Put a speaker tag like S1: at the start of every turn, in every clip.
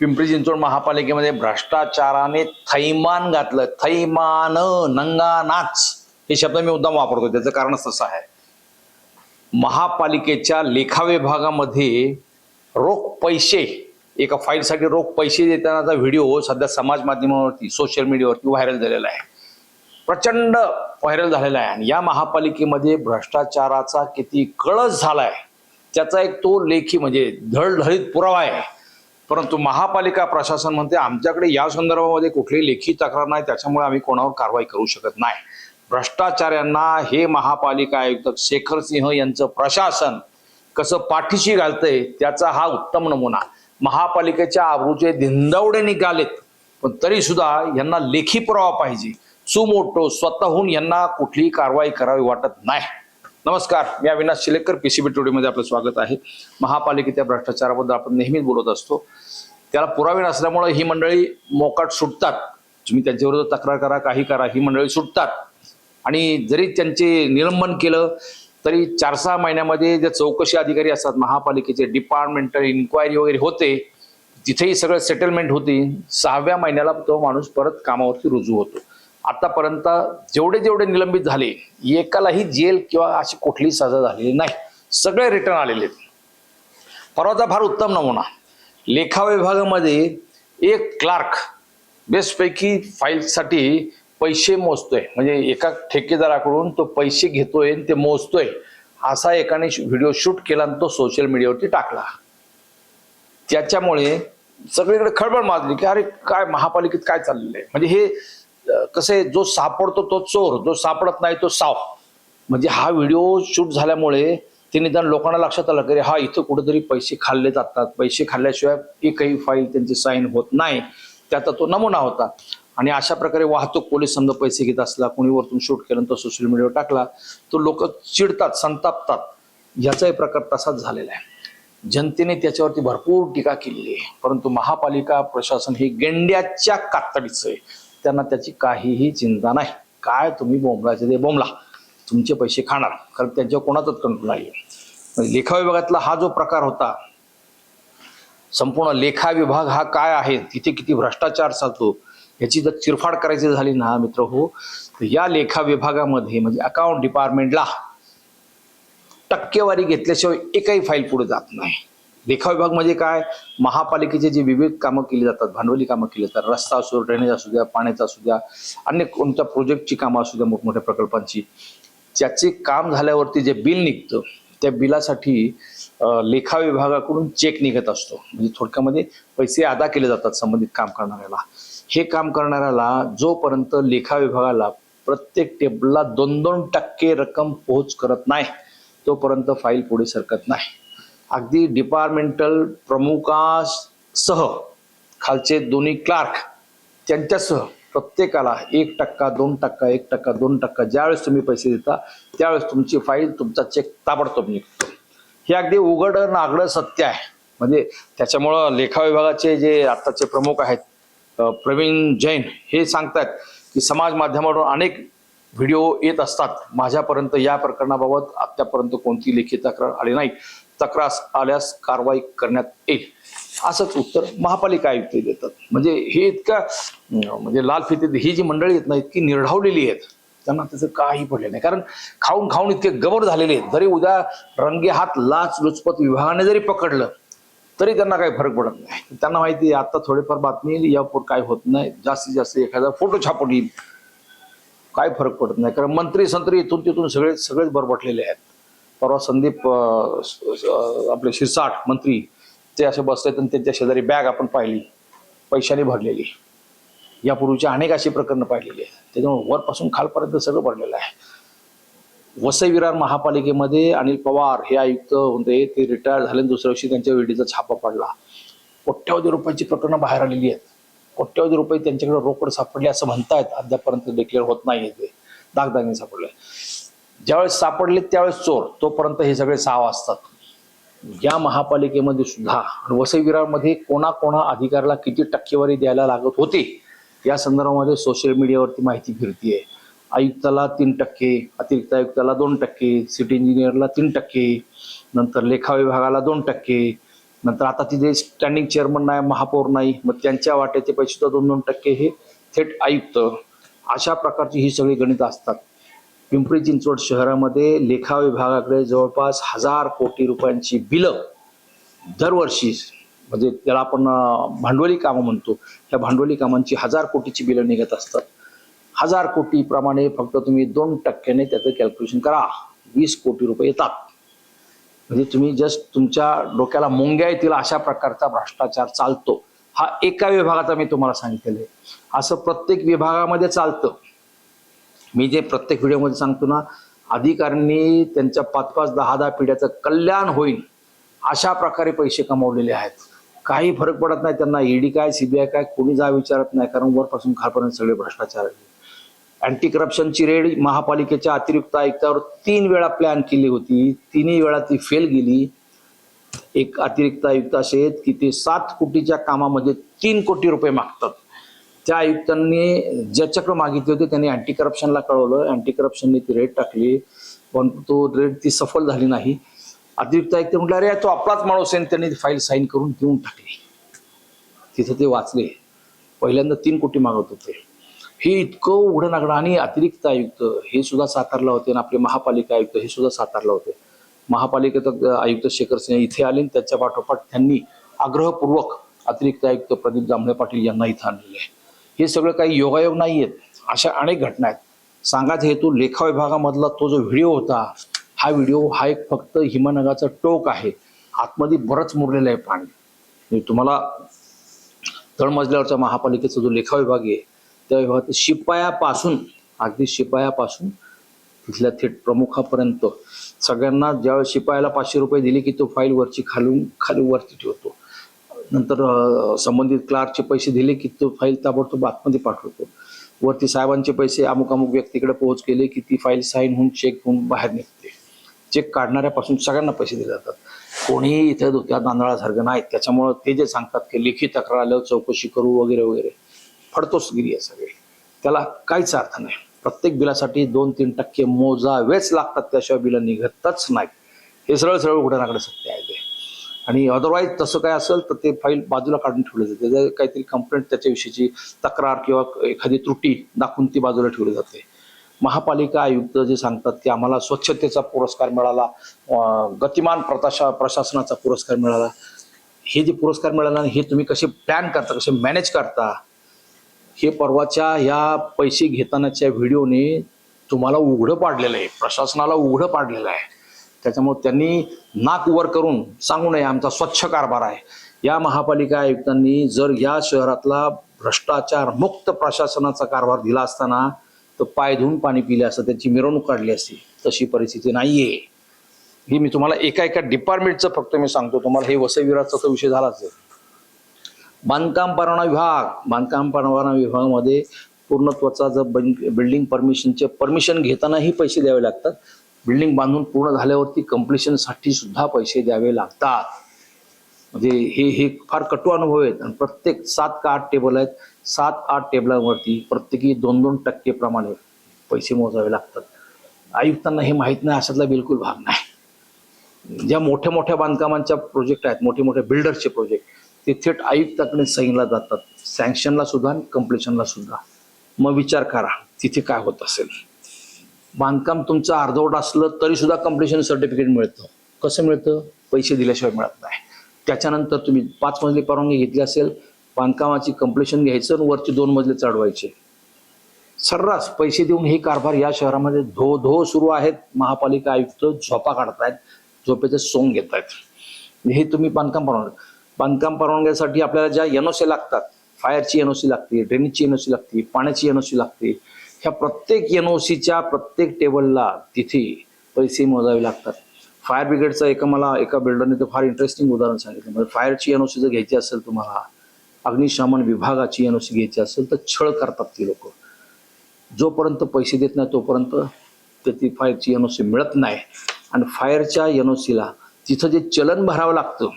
S1: पिंपरी चिंचवड महापालिकेमध्ये भ्रष्टाचाराने थैमान घातलं. थैमान नंगानाच हे शब्द मी मुद्दाम वापरतो त्याचं कारणच तसं आहे. महापालिकेच्या लेखा विभागामध्ये रोख पैसे एका फाईलसाठी रोख पैसे देतानाचा व्हिडिओ सध्या समाज माध्यमावरती सोशल मीडियावरती व्हायरल झालेला आहे. प्रचंड व्हायरल झालेला आहे. आणि या महापालिकेमध्ये भ्रष्टाचाराचा किती कळस झालाय त्याचा एक तो लेखी म्हणजे धडधडीत पुरावा आहे. परंतु महापालिका प्रशासन म्हणते आमच्याकडे या संदर्भामध्ये कुठलीही लेखी तक्रार नाही त्याच्यामुळे आम्ही कोणावर कारवाई करू शकत नाही. भ्रष्टाचार्यांना हे महापालिका आयुक्त शेखर सिंह यांचं प्रशासन कसं पाठीशी घालतंय त्याचा हा उत्तम नमुना. महापालिकेच्या आबरूचे धिंदवडे निघालेत पण तरी सुद्धा यांना लेखी पुरावा पाहिजे. सुमोटो स्वतःहून यांना कुठलीही कारवाई करावी वाटत नाही. नमस्कार मी अविनाश शिलेकर पीसीबी टुडेमध्ये आपलं स्वागत आहे. महापालिकेच्या भ्रष्टाचाराबद्दल आपण नेहमीच बोलत असतो. त्याला पुरावे नसल्यामुळे ही मंडळी मोकाट सुटतात. तुम्ही त्यांच्याविरुद्ध तक्रार करा काही करा ही मंडळी सुटतात. आणि जरी त्यांचे निलंबन केलं तरी चार सहा महिन्यामध्ये जे चौकशी अधिकारी असतात महापालिकेचे डिपार्टमेंटल इन्क्वायरी वगैरे होते तिथेही सगळं सेटलमेंट होती. सहाव्या महिन्याला तो माणूस परत कामावरती रुजू होतो. आतापर्यंत जेवढे जेवढे निलंबित झाले एकालाही जेल किंवा अशी कुठलीही सजा झालेली नाही. सगळे रिटर्न आलेले आहेत. परवाचा फार उत्तम नमुना. लेखा विभागामध्ये एक क्लार्क बेस्टपैकी फाईलसाठी पैसे मोजतोय. म्हणजे एका ठेकेदाराकडून तो पैसे घेतोय आणि ते मोजतोय. असा एकाने व्हिडिओ शूट केला आणि तो सोशल मीडियावरती टाकला. त्याच्यामुळे सगळीकडे खळबळ माजली की अरे काय महापालिकेत काय चाललेलं आहे म्हणजे हे कसं आहे जो सापडतो तो चोर जो सापडत नाही तो साव म्हणजे हा व्हिडिओ शूट झाल्यामुळे ते निदान लोकांना लक्षात आलं की हा इथं कुठेतरी पैसे खाल्ले जातात. पैसे खाल्ल्याशिवाय एकही फाईल त्यांची साईन होत नाही त्याचा तो नमुना होता. आणि अशा प्रकारे वाहतूक पोलीस समजा पैसे घेत असला कोणी वरतून शूट केलं सोशल मीडियावर टाकला तो लोक चिडतात संतापतात. ह्याचाही प्रकार तसाच झालेला आहे. जनतेने त्याच्यावरती भरपूर टीका केलेली आहे. परंतु महापालिका प्रशासन हे गेंड्याच्या कातडीचं आहे. त्यांना त्याची काहीही चिंता नाही. काय तुम्ही बोंबलाचे ते बोंबला. तुमचे पैसे खाणार. कारण त्यांच्यावर कोणाचाच कंट्रोल नाही आहे लेखा विभागातला हा जो प्रकार होता संपूर्ण लेखा विभाग हा काय आहे तिथे किती भ्रष्टाचार चालतो याची जर चिरफाड करायची झाली ना मित्र हो तर या लेखा विभागामध्ये म्हणजे अकाउंट डिपार्टमेंटला टक्केवारी घेतल्याशिवाय एकही फाईल पुढे जात नाही. लेखा विभाग म्हणजे काय? महापालिकेचे जे विविध कामं केली जातात भांडवली कामं केली जातात रस्ता असो ड्रेनेज असू द्या पाण्याचा असू द्या अन्य कोणत्या प्रोजेक्टची कामं असू द्या मोठमोठ्या प्रकल्पांची ज्याचे काम झाल्यावरती जे बिल निघतं त्या बिलासाठी लेखा विभागाकडून चेक निघत असतो. म्हणजे थोडक्यामध्ये पैसे अदा केले जातात संबंधित काम करणाऱ्याला. हे काम करणाऱ्याला जोपर्यंत लेखा विभागाला प्रत्येक टेबलला दोन दोन टक्के रक्कम पोहोच करत नाही तोपर्यंत फाईल पुढे सरकत नाही. अगदी डिपार्टमेंटल प्रमुखासह खालचे दोन्ही क्लार्क त्यांच्यासह प्रत्येकाला एक टक्का दोन टक्का एक टक्का दोन टक्का ज्यावेळेस तुम्ही पैसे देता त्यावेळेस तुमची फाईल तुमचा चेक ताबडतोब निघतो. हे अगदी उघड नागडं सत्य आहे. म्हणजे त्याच्यामुळं लेखा विभागाचे जे आत्ताचे प्रमुख आहेत प्रवीण जैन हे सांगतायत की समाज माध्यमावरून अनेक व्हिडिओ येत असतात. माझ्यापर्यंत या प्रकरणाबाबत आत्तापर्यंत कोणती लेखी तक्रार आली नाही. तक्रार आल्यास कारवाई करण्यात येईल. असंच उत्तर महापालिका आयुक्त देतात. म्हणजे हे इतका म्हणजे लाल फिते ही जी मंडळी आहेत ना इतकी निर्ढावलेली आहेत. त्यांना त्याचं काही पडले नाही. कारण खाऊन खाऊन इतके गबर झालेले आहेत. जरी उद्या रंगे हात लाच लुचपत विभागाने जरी पकडलं तरी त्यांना काही फरक पडत नाही. त्यांना माहिती आहे आता थोडेफार बातमी येईल यापुढे काय होत नाही. जास्तीत जास्त एखादा फोटो छापून येईल. काय फरक पडत नाही. कारण मंत्री संत्री इथून तिथून सगळे सगळेच बरबटलेले आहेत. परवा संदीप आपले शिरसाट मंत्री ते असे बसले आणि त्यांच्या शेजारी बॅग आपण पाहिली पैशाने भरलेली. यापूर्वीची अनेक अशी प्रकरणं पाहिलेली आहेत. त्याच्यामुळे वरपासून खालपर्यंत सगळं भरलेलं आहे. वसई विरार महापालिकेमध्ये अनिल पवार हे आयुक्त होते ते रिटायर झाले आणि दुसऱ्या दिवशी त्यांच्या वेडीचा छापा पडला. कोट्यावधी रुपयाची प्रकरणं बाहेर आलेली आहेत. कोट्यावधी रुपये त्यांच्याकडे रोकड सापडले असं म्हणतायत. अद्यापर्यंत डिक्लेअर होत नाही ते. दागदागिने सापडले. ज्यावेळेस सापडले त्यावेळेस चोर तोपर्यंत हे सगळे साव असतात. या महापालिकेमध्ये सुद्धा वसईविरामध्ये वसई विरारमध्ये कोणाकोणा अधिकाऱ्याला किती टक्केवारी द्यायला लागत होती या संदर्भामध्ये सोशल मीडियावरती माहिती फिरतीये. आयुक्ताला तीन टक्के अतिरिक्त आयुक्ताला दोन टक्के सिटी इंजिनियरला तीन टक्के नंतर लेखा विभागाला दोन टक्के नंतर आता तिथे स्टँडिंग चेअरमन नाही महापौर नाही मग त्यांच्या वाट्याचे पैसे सुद्धा दोन दोन टक्के हे थेट आयुक्त. अशा प्रकारची ही सगळी गणित असतात. पिंपरी चिंचवड शहरामध्ये लेखा विभागाकडे जवळपास हजार कोटी रुपयांची बिलं दरवर्षी म्हणजे त्याला आपण भांडवली कामं म्हणतो. त्या भांडवली कामांची हजार कोटीची बिलं निघत असतात. हजार कोटीप्रमाणे फक्त तुम्ही दोन टक्क्याने त्याचं कॅल्क्युलेशन करा. वीस कोटी रुपये येतात. म्हणजे तुम्ही जस्ट तुमच्या डोक्याला मुंग्या येतील अशा प्रकारचा भ्रष्टाचार चालतो. हा एका विभागाचा मी तुम्हाला सांगितलेलं आहे. असं प्रत्येक विभागामध्ये चालतं. मी जे प्रत्येक व्हिडिओमध्ये सांगतो ना अधिकाऱ्यांनी त्यांच्या पाच पाच दहा दहा पिढ्याचं कल्याण होईल अशा प्रकारे पैसे कमावलेले आहेत. काही फरक पडत नाही त्यांना. ईडी काय सीबीआय काय कोणी जा विचारत नाही कारण वरपासून खालपर्यंत सगळे भ्रष्टाचार आहेत. अँटी करप्शनची रेड महापालिकेच्या अतिरिक्त आयुक्तावर तीन वेळा प्लॅन केली होती. तिन्ही वेळा ती फेल गेली. एक अतिरिक्त आयुक्त असे आहेत की ते सात कोटीच्या कामामध्ये तीन कोटी रुपये मागतात. त्या आयुक्तांनी ज्याच्याकडे मागितले होते त्यांनी अँटी करप्शनला कळवलं. अँटी करप्शनने ती रेट टाकली. पण तो रेट ती सफल झाली नाही. अतिरिक्त आयुक्त म्हटलं अरे तो आपलाच माणूस आहे. आणि त्यांनी फाईल साईन करून देऊन टाकली. तिथं ते वाचले. पहिल्यांदा तीन कोटी मागत होते. हे इतकं उघडं नागडं आणि अतिरिक्त आयुक्त हे सुद्धा सातारला होते आणि आपले महापालिका आयुक्त हे सुद्धा सातारला होते. महापालिकेत आयुक्त शेखर सिंह इथे आले आणि त्याच्या पाठोपाठ त्यांनी आग्रहपूर्वक अतिरिक्त आयुक्त प्रदीप जांभळे पाटील यांना इथं आणलेले आहे. हे सगळं काही योगायोग नाही आहेत अशा अनेक घटना आहेत. सांगायचा हेतू लेखा विभागामधला तो जो व्हिडिओ होता हा व्हिडिओ हा एक फक्त हिमनगाचं टोक आहे. आतमध्ये बरंच मुरलेलं आहे पाणी. तुम्हाला तळमजल्यावरच्या महापालिकेचा जो लेखा विभाग आहे त्या विभागात शिपायापासून अगदी शिपायापासून तिथल्या थेट प्रमुखापर्यंत सगळ्यांना ज्यावेळेस शिपायाला पाचशे रुपये दिले की तो फाईल वरची खालून खाली वरती ठेवतो. नंतर संबंधित क्लार्कचे पैसे दिले की तो फाईल ताबडतोब आतमध्ये पाठवतो. वरती साहेबांचे पैसे अमुक अमुक व्यक्तीकडे पोहोच केले की ती फाईल साईन होऊन चेक होऊन बाहेर निघते. चेक काढणाऱ्यापासून सगळ्यांना पैसे दिले जातात. कोणीही इथं धोक्यात नांदळासारखं नाहीत त्याच्यामुळं ते जे सांगतात की लेखी तक्रार आल्यावर चौकशी करू वगैरे वगैरे. फडतोसगिरी आहे सगळी. त्याला काहीच अर्थ नाही. प्रत्येक बिलासाठी दोन तीन टक्के मोजावेच लागतात. त्याशिवाय बिलं निघतच नाही हे सरळ सरळ उघड्यानाकडे सत्य आहे ते. आणि अदरवाईज तसं काय असेल तर ते फाईल बाजूला काढून ठेवलं जाते. काहीतरी कंप्लेंट त्याच्याविषयीची तक्रार किंवा एखादी त्रुटी दाखवून ती बाजूला ठेवली जाते. महापालिका आयुक्त जे सांगतात की आम्हाला स्वच्छतेचा पुरस्कार मिळाला गतिमान प्रताशा प्रशासनाचा पुरस्कार मिळाला. हे जे पुरस्कार मिळाला हे तुम्ही कसे प्लॅन करता कसे मॅनेज करता हे परवाच्या ह्या पैसे घेतानाच्या व्हिडिओने तुम्हाला उघडं पाडलेलं आहे. प्रशासनाला उघडं पाडलेलं आहे. त्याच्यामुळे त्यांनी नाक वर करून सांगू नये आमचा स्वच्छ कारभार आहे. या महापालिका आयुक्तांनी जर या शहरातला भ्रष्टाचार मुक्त प्रशासनाचा कारभार दिला असताना तर पाय धुवून पाणी पिले असतं त्याची मिरवणूक काढली असती. तशी परिस्थिती नाहीये. ही मी तुम्हाला एका एका डिपार्टमेंटचं फक्त मी सांगतो. तुम्हाला हे वसईविराचा विषय झालाच आहे. बांधकाम परवाना विभाग बांधकाम परवाना विभागामध्ये पूर्णत्वाचा जर बिल्डिंग परमिशनचे परमिशन घेतानाही पैसे द्यावे लागतात. बिल्डिंग बांधून पूर्ण झाल्यावरती कम्प्लिशनसाठी सुद्धा पैसे द्यावे लागतात. म्हणजे हे हे फार कटू अनुभव आहेत. आणि प्रत्येक सात का आठ टेबल आहेत सात आठ टेबलांवरती प्रत्येकी दोन दोन टक्के प्रमाणे पैसे मोजावे लागतात. आयुक्तांना हे माहीत नाही अशातला बिलकुल भाग नाही. ज्या मोठ्या मोठ्या बांधकामांच्या प्रोजेक्ट आहेत मोठे मोठे बिल्डर्सचे प्रोजेक्ट ते थेट आयुक्ताकडे सहीला जातात. सँक्शनला सुद्धा आणि कम्प्लिशनला सुद्धा. मग विचार करा तिथे काय होत असेल. बांधकाम तुमचं अर्धवट असलं तरी सुद्धा कम्प्लिशन सर्टिफिकेट मिळतं. कसं मिळतं? पैसे दिल्याशिवाय मिळत नाही. त्याच्यानंतर तुम्ही पाच मजली परवानगी घेतली असेल बांधकामाची कम्प्लिशन घ्यायचं आणि वरचे दोन मजले चढवायचे. सर्रास पैसे देऊन हे कारभार या शहरामध्ये धो धो सुरू आहेत. महापालिका आयुक्त झोपा काढतायत झोपेचे सोंग घेत आहेत हे तुम्ही बांधकाम परवानगी बांधकाम परवानग्यासाठी आपल्याला ज्या एनओसी लागतात फायरची एनओसी लागते ड्रेनेजची एनओसी लागते पाण्याची एनओसी लागते ह्या प्रत्येक येन ओ सीच्या प्रत्येक टेबलला तिथे पैसे मोजावे लागतात. फायर ब्रिगेडचं एका मला एका बिल्डरने तर फार इंटरेस्टिंग उदाहरण सांगितलं. म्हणजे फायरची एन ओ सी जर घ्यायची असेल तुम्हाला अग्निशमन विभागाची एन ओ सी घ्यायची असेल तर छळ करतात ती लोक. जोपर्यंत पैसे देत नाही तोपर्यंत ते ती फायरची सी मिळत नाही. आणि फायरच्या येन ओ सीला तिथं जे चलन भरावं लागतं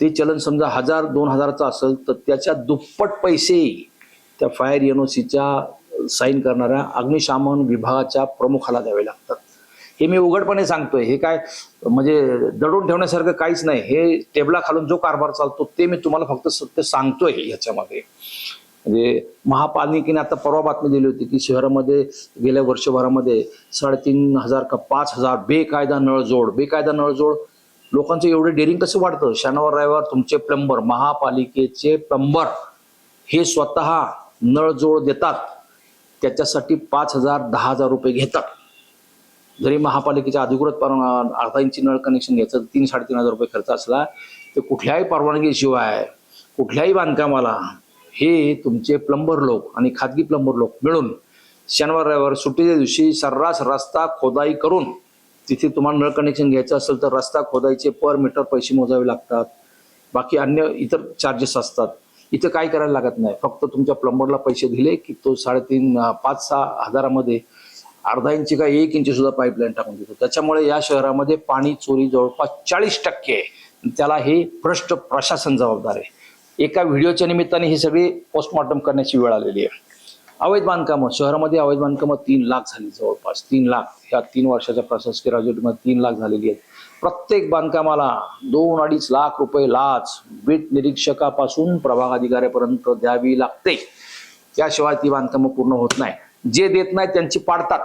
S1: ते चलन समजा हजार दोन हजाराचं असेल तर त्याच्या दुप्पट पैसे त्या फायर येन ओ सीच्या साईन करणाऱ्या अग्निशामन विभागाच्या प्रमुखाला द्यावे लागतात. हे मी उघडपणे सांगतोय. हे काय म्हणजे दडून ठेवण्यासारखं काहीच नाही. हे टेबला खालून जो कारभार चालतो ते मी तुम्हाला फक्त सत्य सांगतोय याच्यामध्ये म्हणजे महापालिकेने आता परवा बातमी दिली होती की शहरामध्ये गेल्या वर्षभरामध्ये साडेतीन हजार का पाच हजार बेकायदा नळजोड बेकायदा नळजोड लोकांचं एवढं डेअरिंग कसं वाढतं? शनिवार रविवार तुमचे प्लंबर महापालिकेचे प्लंबर हे स्वतः नळजोड देतात. त्याच्यासाठी पाच हजार दहा हजार रुपये घेतात. जरी महापालिकेच्या अधिकृत परवाना अर्धा इंची नळ कनेक्शन घ्यायचं तर तीन साडेतीन हजार रुपये खर्च असला तर कुठल्याही परवानगीशिवाय कुठल्याही बांधकामाला हे तुमचे प्लंबर लोक आणि खाजगी प्लंबर लोक मिळून शनिवार रविवार सुट्टीच्या दिवशी सर्रास रस्ता खोदाई करून तिथे तुम्हाला नळ कनेक्शन घ्यायचं असेल तर रस्ता खोदाईचे पर मीटर पैसे मोजावे लागतात. बाकी अन्य इतर चार्जेस असतात. इथं काय करायला लागत नाही. फक्त तुमच्या प्लंबरला पैसे दिले की तो साडेतीन पाच सहा हजारामध्ये अर्धा इंची का एक इंची सुद्धा पाईपलाईन टाकून देतो. त्याच्यामुळे या शहरामध्ये पाणी चोरी जवळपास चाळीस टक्के आहे. त्याला हे भ्रष्ट प्रशासन जबाबदार आहे. एका व्हिडिओच्या निमित्ताने ही सगळी पोस्टमॉर्टम करण्याची वेळ आलेली आहे. अवैध बांधकामं शहरामध्ये अवैध बांधकामं तीन लाख झाली जवळपास. तीन लाख. ह्या तीन वर्षाच्या प्रशासकीय राजवटीमध्ये तीन लाख झालेली आहेत. प्रत्येक बांधकामाला दोन अडीच लाख रुपये लाच बीट निरीक्षकापासून प्रभाग अधिकाऱ्यापर्यंत द्यावी लागते. त्याशिवाय ती बांधकामं पूर्ण होत नाही. जे देत नाही त्यांची पाडतात.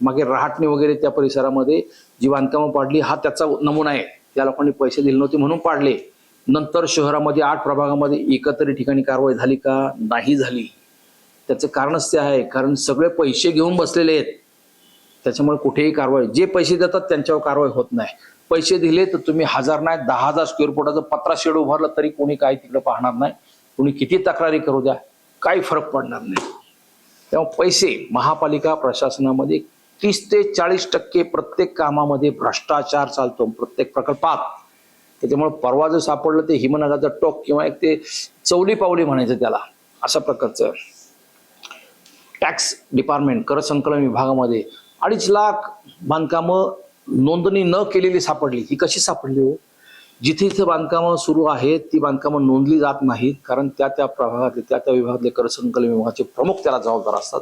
S1: मागे रहाटणी वगैरे त्या परिसरामध्ये जी बांधकामं पाडली हा त्याचा नमुना आहे. त्या लोकांनी पैसे दिले नव्हते म्हणून पाडले. नंतर शहरामध्ये आठ प्रभागामध्ये एकत्र ठिकाणी कारवाई झाली का? नाही झाली. त्याचं कारणच ते आहे. कारण सगळे पैसे घेऊन बसलेले आहेत. त्याच्यामुळे कुठेही कारवाई जे पैसे देतात त्यांच्यावर कारवाई होत नाही. पैसे दिले तर तुम्ही हजार नाही दहा हजार स्क्वेअर फुटाचं पत्रा शेड उभारलं तरी कोणी काय तिकडे पाहणार नाही. कोणी किती तक्रारी करू द्या काही फरक पडणार नाही. तेव्हा पैसे महापालिका प्रशासनामध्ये तीस ते चाळीस टक्के प्रत्येक कामामध्ये भ्रष्टाचार चालतो प्रत्येक प्रकल्पात. त्याच्यामुळे परवा जर सापडलं ते हिमनगाचं टोक किंवा एक ते चौली पावली म्हणायचं त्याला अशा प्रकारचं. टॅक्स डिपार्टमेंट कर संकलन विभागामध्ये अडीच लाख बांधकामं नोंदणी न केलेली सापडली. ही कशी सापडली हो? जिथे जिथे बांधकामं सुरू आहेत ती बांधकामं नोंदली जात नाहीत कारण त्या त्या प्रभागातले त्या त्या विभागातले कर संकलन विभागाचे प्रमुख त्याला जबाबदार असतात.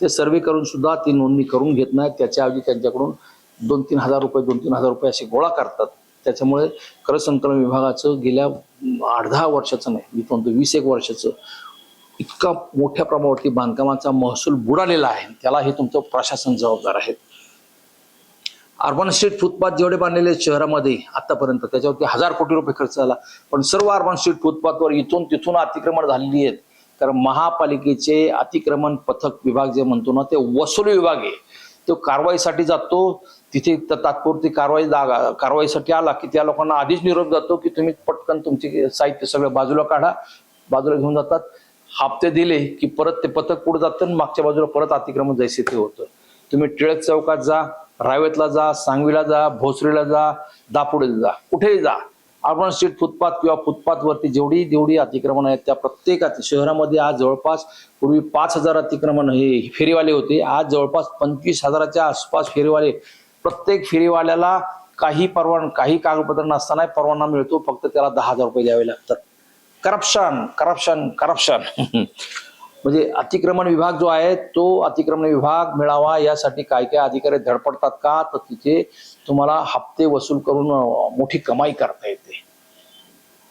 S1: ते सर्वे करून सुद्धा ती नोंदणी करून घेत नाहीत. त्याच्याऐवजी त्यांच्याकडून दोन तीन हजार रुपये दोन तीन हजार रुपये असे गोळा करतात. त्याच्यामुळे कर संकलन विभागाचं गेल्या आठ दहा वर्षाचं नाही मी म्हणतो वीस एक वर्षाचं इतका मोठ्या प्रमाणावरती बांधकामाचा महसूल बुडालेला आहे. त्याला हे तुमचं प्रशासन जबाबदार आहे. अर्बन स्ट्रीट फुटपाथ जेवढे बांधलेले शहरामध्ये आतापर्यंत त्याच्यावरती हजार कोटी रुपये खर्च झाला. पण सर्व अर्बन स्ट्रीट फुटपाथवर इथून तिथून अतिक्रमण झालेली आहेत. कारण महापालिकेचे अतिक्रमण पथक विभाग जे म्हणतो ना ते वसुली विभाग आहे. तो कारवाईसाठी जातो. तिथे तात्पुरती कारवाई जागा कारवाईसाठी आला की त्या लोकांना आधीच निरोप जातो की तुम्ही पटकन तुमचे साहित्य सगळं बाजूला काढा. बाजूला घेऊन जातात. हप्ते दिले की परत ते पथक पुढे जातं आणि मागच्या बाजूला परत अतिक्रमण जैसे ते होतं. तुम्ही टिळक चौकात जा. रावेतला जा सांगवीला जा भोसरीला जा दापोडीला जा कुठेही जा. अर्बन स्ट्रीट फुटपाथ किंवा फुटपाथवरती जेवढी जेवढी अतिक्रमण आहेत त्या प्रत्येक शहरामध्ये आज जवळपास पूर्वी पाच हजार अतिक्रमण हे फेरीवाले होते. आज जवळपास पंचवीस हजाराच्या आसपास फेरीवाले प्रत्येक फेरीवाल्याला काही परवान काही कागदपत्र नसताना परवाना मिळतो फक्त त्याला दहा हजार रुपये द्यावे लागतात. Corruption corruption corruption. म्हणजे अतिक्रमण विभाग जो आहे तो अतिक्रमण विभाग मिळावा यासाठी काय काय अधिकारी धडपडतात का? तर तिथे तुम्हाला हप्ते वसूल करून मोठी कमाई करता येते.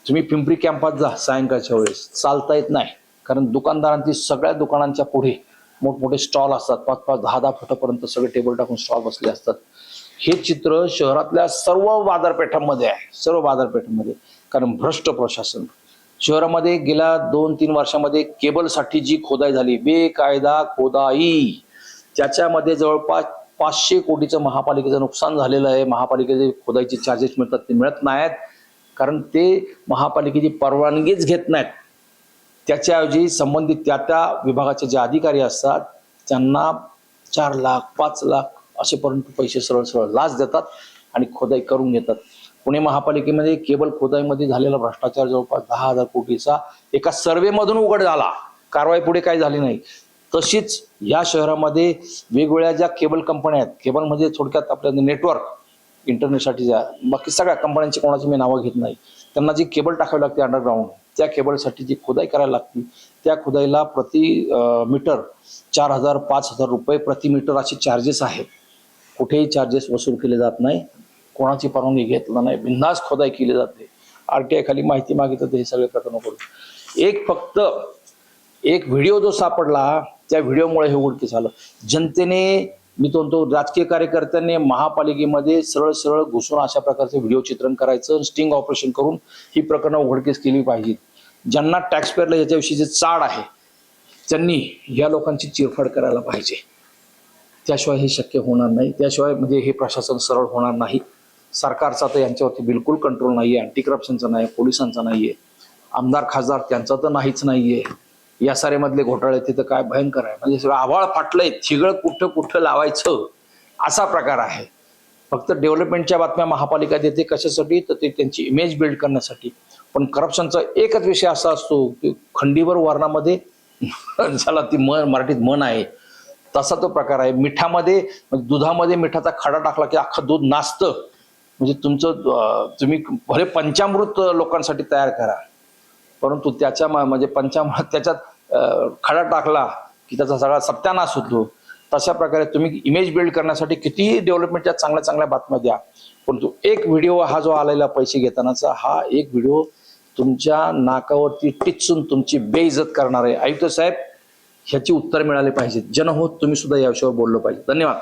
S1: तुम्ही पिंपरी कॅम्पात जा सायंकाळच्या वेळेस. चालता येत नाही. कारण दुकानदारांची सगळ्या दुकानांच्या पुढे मोठमोठे स्टॉल असतात. पाच पाच दहा दहा फुटापर्यंत सगळे टेबल टाकून स्टॉल बसले असतात. हे चित्र शहरातल्या सर्व बाजारपेठांमध्ये आहे. सर्व बाजारपेठांमध्ये. कारण भ्रष्ट प्रशासन. शहरामध्ये गेल्या दोन तीन वर्षामध्ये केबलसाठी जी खोदाई झाली बेकायदा खोदाई त्याच्यामध्ये जवळपास पाचशे कोटीचं महापालिकेचं नुकसान झालेलं आहे. महापालिकेचे खोदाईचे चार्जेस मिळतात ते मिळत नाहीत. कारण ते महापालिकेची परवानगीच घेत नाहीत. त्याच्याऐवजी संबंधित त्या त्या विभागाचे जे अधिकारी असतात त्यांना चार लाख पाच लाख असेपर्यंत पैसे सरळ सरळ लाच देतात आणि खोदाई करून घेतात. पुणे महापालिकेमध्ये केबल खोदाईमध्ये झालेला भ्रष्टाचार जवळपास दहा हजार कोटीचा एका सर्वेमधून उघड झाला. कारवाई पुढे काही झाली नाही. तशीच या शहरामध्ये वेगवेगळ्या ज्या केबल कंपन्या आहेत केबल म्हणजे थोडक्यात आपल्या नेटवर्क इंटरनेटसाठी ज्या बाकी सगळ्या कंपन्यांची कोणाची मी नावं घेत नाही. त्यांना जी केबल टाकावी लागते अंडरग्राऊंड त्या केबलसाठी जी खोदाई करायला लागते त्या खोदाईला प्रति मीटर चार हजार पाच हजार रुपये प्रति मीटर असे चार्जेस आहेत. कुठेही चार्जेस वसूल केले जात नाही. कोणाची परवानगी घेतला नाही. बिंदास खोदाई केली जाते. आरटीआय खाली माहिती मागितलं तर हे सगळे प्रकरण करू. एक फक्त एक व्हिडिओ जो सापडला त्या व्हिडिओमुळे हे उघडकीस झालं. जनतेने मी तो म्हणतो राजकीय कार्यकर्त्यांनी महापालिकेमध्ये सरळ सरळ घुसून अशा प्रकारचे व्हिडिओ चित्रण करायचं स्टिंग ऑपरेशन करून ही प्रकरणं उघडकीस केली पाहिजेत. ज्यांना टॅक्सपेअरला याच्याविषयी जे चाड आहे त्यांनी या लोकांची चिरफाड करायला पाहिजे. त्याशिवाय हे शक्य होणार नाही. त्याशिवाय म्हणजे हे प्रशासन सरळ होणार नाही. सरकारचा तर यांच्यावरती बिलकुल कंट्रोल नाही आहे अँटी करप्शनचा नाही पोलिसांचा नाही आहे आमदार खासदार त्यांचा तर नाहीच नाही आहे या सारेमधले घोटाळे तिथं काय भयंकर आहे? म्हणजे सगळं आवाळ फाटलंय थिगळ कुठं कुठं लावायचं असा प्रकार आहे. फक्त डेव्हलपमेंटच्या बातम्या महापालिका देते कशासाठी? तर ते त्यांची इमेज बिल्ड करण्यासाठी. पण करप्शनचा एकच विषय असा असतो की खंडीवर वर्णामध्ये झाला ती मन मराठीत मन आहे. तसा तो प्रकार आहे. मिठामध्ये दुधामध्ये मिठाचा खडा टाकला की अख्खं दूध नाचतं. म्हणजे तुमचं तुम्ही भले पंचामृत लोकांसाठी तयार करा परंतु त्याच्या म- म्हणजे पंचामृत त्याच्यात खडा टाकला की त्याचा सगळा सत्यानाश होतो. तशा प्रकारे तुम्ही इमेज बिल्ड करण्यासाठी कितीही डेव्हलपमेंटच्या चांगल्या चांगल्या बातम्या द्या. परंतु एक व्हिडिओ हा जो आलेला पैसे घेतानाचा हा एक व्हिडिओ तुमच्या नाकावरती टिचून तुमची बेइज्जत करणार आहे आयुक्त साहेब ह्याची उत्तर मिळाले पाहिजेत. जनहोत तुम्ही सुद्धा या विषयावर बोललो पाहिजे. धन्यवाद.